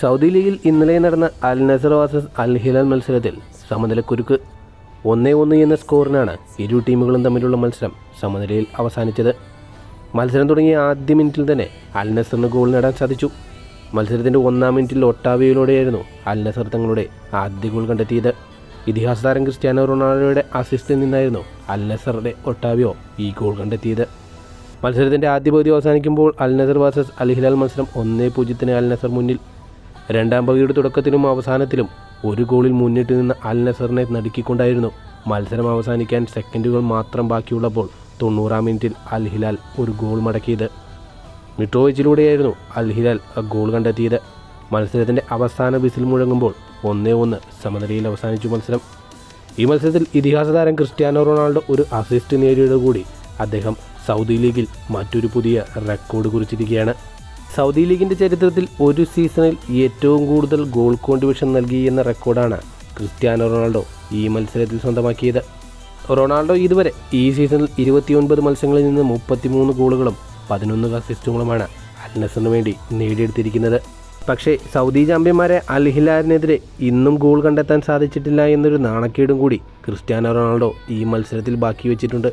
Saudi ലീഗിൽ ഇന്നലെ നടന്ന Al Nassr versus Al Hilal മത്സരത്തിൽ സമനിലക്കുരുക്ക് ഒന്നേ ഒന്ന് എന്ന സ്കോറിനാണ് ഇരു ടീമുകളും തമ്മിലുള്ള മത്സരം സമനിലയിൽ അവസാനിച്ചത്. മത്സരം തുടങ്ങിയ ആദ്യ മിനിറ്റിൽ തന്നെ അൽ നസറിന് ഗോൾ നേടാൻ സാധിച്ചു. മത്സരത്തിന്റെ ഒന്നാം മിനിറ്റിൽ ഒട്ടാവിയിലൂടെയായിരുന്നു അൽ നസർ തങ്ങളുടെ ആദ്യ ഗോൾ കണ്ടെത്തിയത്. ഇതിഹാസ താരം ക്രിസ്ത്യാനോ റൊണാൾഡോയുടെ അസിസ്റ്റിൽ നിന്നായിരുന്നു അൽ നസറുടെ ഒട്ടാവിയോ ഈ ഗോൾ കണ്ടെത്തിയത്. മത്സരത്തിന്റെ ആദ്യ പകുതി അവസാനിക്കുമ്പോൾ Al Nassr versus Al Hilal മത്സരം ഒന്നേ പൂജ്യത്തിന് അൽ നസർ മുന്നിൽ രണ്ടാം പകുതിയുടെ തുടക്കത്തിലും അവസാനത്തിലും ഒരു ഗോളിൽ മുന്നിട്ട് നിന്ന് അൽ നസറിനെ നടുക്കിക്കൊണ്ടായിരുന്നു മത്സരം അവസാനിക്കാൻ സെക്കൻഡുകൾ മാത്രം ബാക്കിയുള്ളപ്പോൾ തൊണ്ണൂറാം മിനിറ്റിൽ അൽ ഹിലാൽ ഒരു ഗോൾ മടക്കിയത്. മിട്രോവിച്ചിലൂടെയായിരുന്നു അൽ ഹിലാൽ ഗോൾ കണ്ടെത്തിയത്. മത്സരത്തിന്റെ അവസാന വിസിൽ മുഴങ്ങുമ്പോൾ ഒന്നേ ഒന്ന് സമനിലയിൽ അവസാനിച്ചു മത്സരം. ഈ മത്സരത്തിൽ ഇതിഹാസ താരം ക്രിസ്ത്യാനോ റൊണാൾഡോ ഒരു അസിസ്റ്റ് നേടിയതോടുകൂടി അദ്ദേഹം സൗദി ലീഗിൽ മറ്റൊരു പുതിയ റെക്കോർഡ് കുറിച്ചിരിക്കുകയാണ്. സൗദി ലീഗിന്റെ ചരിത്രത്തിൽ ഒരു സീസണിൽ ഏറ്റവും കൂടുതൽ ഗോൾ കോൺട്രിബ്യൂഷൻ നൽകി എന്ന റെക്കോർഡാണ് ക്രിസ്ത്യാനോ റൊണാൾഡോ ഈ മത്സരത്തിൽ സ്വന്തമാക്കിയത്. റൊണാൾഡോ ഇതുവരെ ഈ സീസണിൽ ഇരുപത്തിയൊൻപത് മത്സരങ്ങളിൽ നിന്ന് മുപ്പത്തിമൂന്ന് ഗോളുകളും പതിനൊന്ന് അസിസ്റ്റുകളുമാണ് അൽനസറിന് വേണ്ടി നേടിയെടുത്തിരിക്കുന്നത്. പക്ഷേ സൗദി ചാമ്പ്യന്മാരെ അൽ ഹിലാലിനെതിരെ ഇന്നും ഗോൾ കണ്ടെത്താൻ സാധിച്ചിട്ടില്ല എന്നൊരു നാണക്കേടും കൂടി ക്രിസ്ത്യാനോ റൊണാൾഡോ ഈ മത്സരത്തിൽ ബാക്കി വെച്ചിട്ടുണ്ട്.